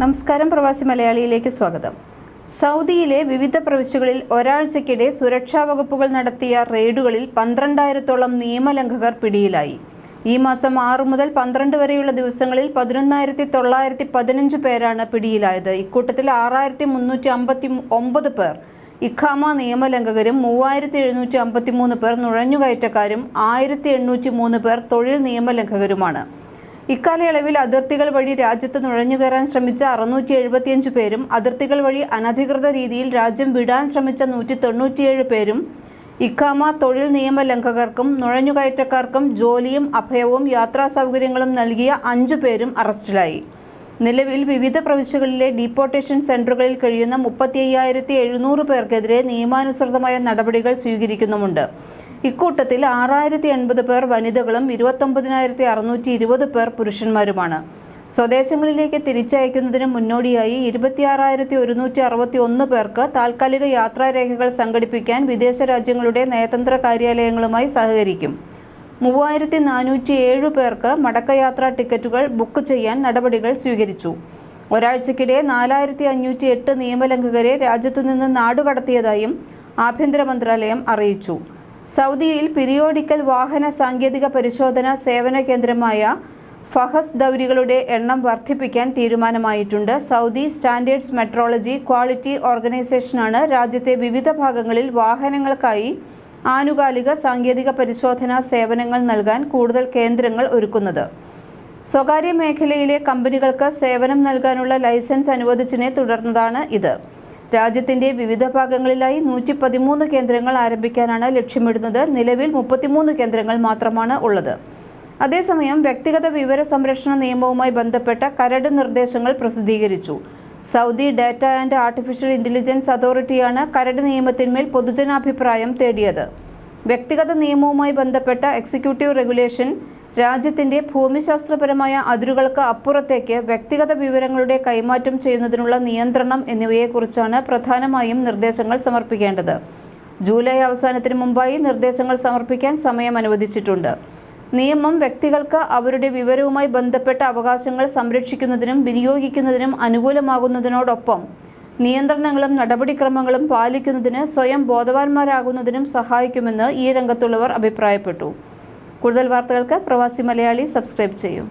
നമസ്കാരം പ്രവാസി മലയാളിയിലേക്ക് സ്വാഗതം. സൗദിയിലെ വിവിധ പ്രവിശ്യകളിൽ ഒരാഴ്ചക്കിടെ സുരക്ഷാ വകുപ്പുകൾ നടത്തിയ റെയ്ഡുകളിൽ പന്ത്രണ്ടായിരത്തോളം നിയമലംഘകർ പിടിയിലായി. ഈ മാസം ആറു മുതൽ പന്ത്രണ്ട് വരെയുള്ള ദിവസങ്ങളിൽ പതിനൊന്നായിരത്തി തൊള്ളായിരത്തി പതിനഞ്ച് പേരാണ് പിടിയിലായത്. ഇക്കൂട്ടത്തിൽ ആറായിരത്തി മുന്നൂറ്റി അമ്പത്തി ഒമ്പത് പേർ. ഇഖാമ നിയമലംഘകരും മൂവായിരത്തി എഴുന്നൂറ്റി അമ്പത്തി മൂന്ന് പേർ നുഴഞ്ഞുകയറ്റക്കാരും ആയിരത്തി എണ്ണൂറ്റി മൂന്ന് പേർ തൊഴിൽ നിയമലംഘകരുമാണ്. ഇക്കാലയളവിൽ അതിർത്തികൾ വഴി രാജ്യത്ത് നുഴഞ്ഞുകയറാൻ ശ്രമിച്ച അറുന്നൂറ്റി എഴുപത്തിയഞ്ച് പേരും അതിർത്തികൾ വഴി അനധികൃത രീതിയിൽ രാജ്യം വിടാൻ ശ്രമിച്ച നൂറ്റി തൊണ്ണൂറ്റിയേഴ് പേരും ഇഖാമ തൊഴിൽ നിയമ നിയമലംഘകർക്കും നുഴഞ്ഞുകയറ്റക്കാർക്കും ജോലിയും അഭയവും യാത്രാ സൗകര്യങ്ങളും നൽകിയ അഞ്ചു പേരും അറസ്റ്റിലായി. നിലവിൽ വിവിധ പ്രവിശ്യകളിലെ ഡീപ്പോർട്ടേഷൻ സെന്ററുകളിൽ കഴിയുന്ന മുപ്പത്തി അയ്യായിരത്തി എഴുന്നൂറ് പേർക്കെതിരെ നിയമാനുസൃതമായ നടപടികൾ സ്വീകരിക്കുന്നുമുണ്ട്. ഇക്കൂട്ടത്തിൽ ആറായിരത്തി എൺപത് പേർ വനിതകളും ഇരുപത്തൊമ്പതിനായിരത്തി അറുന്നൂറ്റി ഇരുപത് പേർ പുരുഷന്മാരുമാണ്. സ്വദേശങ്ങളിലേക്ക് തിരിച്ചയക്കുന്നതിന് മുന്നോടിയായി ഇരുപത്തിയാറായിരത്തി ഒരുന്നൂറ്റി അറുപത്തി ഒന്ന് പേർക്ക് താൽക്കാലിക യാത്രാരേഖകൾ സംഘടിപ്പിക്കാൻ വിദേശ രാജ്യങ്ങളുടെ നയതന്ത്ര കാര്യാലയങ്ങളുമായി സഹകരിക്കും. മൂവായിരത്തി നാനൂറ്റി ഏഴ് പേർക്ക് മടക്കയാത്രാ ടിക്കറ്റുകൾ ബുക്ക് ചെയ്യാൻ നടപടികൾ സ്വീകരിച്ചു. ഒരാഴ്ചക്കിടെ നാലായിരത്തി അഞ്ഞൂറ്റി എട്ട് നിയമലംഘകരെ രാജ്യത്തുനിന്ന് നാടുകടത്തിയതായും ആഭ്യന്തര മന്ത്രാലയം അറിയിച്ചു. സൗദിയിൽ പിരിയോഡിക്കൽ വാഹന സാങ്കേതിക പരിശോധന സേവന കേന്ദ്രമായ ഫഹസ് ദൗരികളുടെ എണ്ണം വർദ്ധിപ്പിക്കാൻ തീരുമാനമായിട്ടുണ്ട്. സൗദി സ്റ്റാൻഡേർഡ്സ് മെട്രോളജി ക്വാളിറ്റി ഓർഗനൈസേഷനാണ് രാജ്യത്തെ വിവിധ ഭാഗങ്ങളിൽ വാഹനങ്ങൾക്കായി ആനുകാലിക സാങ്കേതിക പരിശോധനാ സേവനങ്ങൾ നൽകാൻ കൂടുതൽ കേന്ദ്രങ്ങൾ ഒരുക്കുന്നത്. സ്വകാര്യ മേഖലയിലെ കമ്പനികൾക്ക് സേവനം നൽകാനുള്ള ലൈസൻസ് അനുവദിച്ചതിനെ തുടർന്നതാണ് ഇത്. രാജ്യത്തിന്റെ വിവിധ ഭാഗങ്ങളിലായി നൂറ്റി പതിമൂന്ന് കേന്ദ്രങ്ങൾ ആരംഭിക്കാനാണ് ലക്ഷ്യമിടുന്നത്. നിലവിൽ മുപ്പത്തിമൂന്ന് കേന്ദ്രങ്ങൾ മാത്രമാണ് ഉള്ളത്. അതേസമയം വ്യക്തിഗത വിവര സംരക്ഷണ നിയമവുമായി ബന്ധപ്പെട്ട കരട് നിർദ്ദേശങ്ങൾ പ്രസിദ്ധീകരിച്ചു. Saudi data and artificial intelligence അതോറിറ്റിയാണ് കരട് നിയമത്തിന്മേൽ പൊതുജനാഭിപ്രായം തേടിയത്. വ്യക്തിഗത നിയമവുമായി ബന്ധപ്പെട്ട എക്സിക്യൂട്ടീവ് റെഗുലേഷൻ രാജ്യത്തിന്റെ ഭൂമിശാസ്ത്രപരമായ അതിരുകൾക്ക് അപ്പുറത്തേക്ക് വ്യക്തിഗത വിവരങ്ങളുടെ കൈമാറ്റം ചെയ്യുന്നതിനുള്ള നിയന്ത്രണം എന്നിവയെക്കുറിച്ചാണ് പ്രധാനമായും നിർദ്ദേശങ്ങൾ സമർപ്പിക്കേണ്ടത്. ജൂലൈ അവസാനത്തിന് മുമ്പായി നിർദ്ദേശങ്ങൾ സമർപ്പിക്കാൻ സമയം അനുവദിച്ചിട്ടുണ്ട്. നിയമം വ്യക്തികൾക്ക് അവരുടെ വിവരവുമായി ബന്ധപ്പെട്ട അവകാശങ്ങൾ സംരക്ഷിക്കുന്നതിനും വിനിയോഗിക്കുന്നതിനും അനുകൂലമാകുന്നതിനോടൊപ്പം നിയന്ത്രണങ്ങളും നടപടിക്രമങ്ങളും പാലിക്കുന്നതിന് സ്വയം ബോധവാന്മാരാകുന്നതിനും സഹായിക്കുമെന്ന് ഈ രംഗത്തുള്ളവർ അഭിപ്രായപ്പെട്ടു. കൂടുതൽ വാർത്തകൾക്ക് പ്രവാസി മലയാളി സബ്സ്ക്രൈബ് ചെയ്യൂ.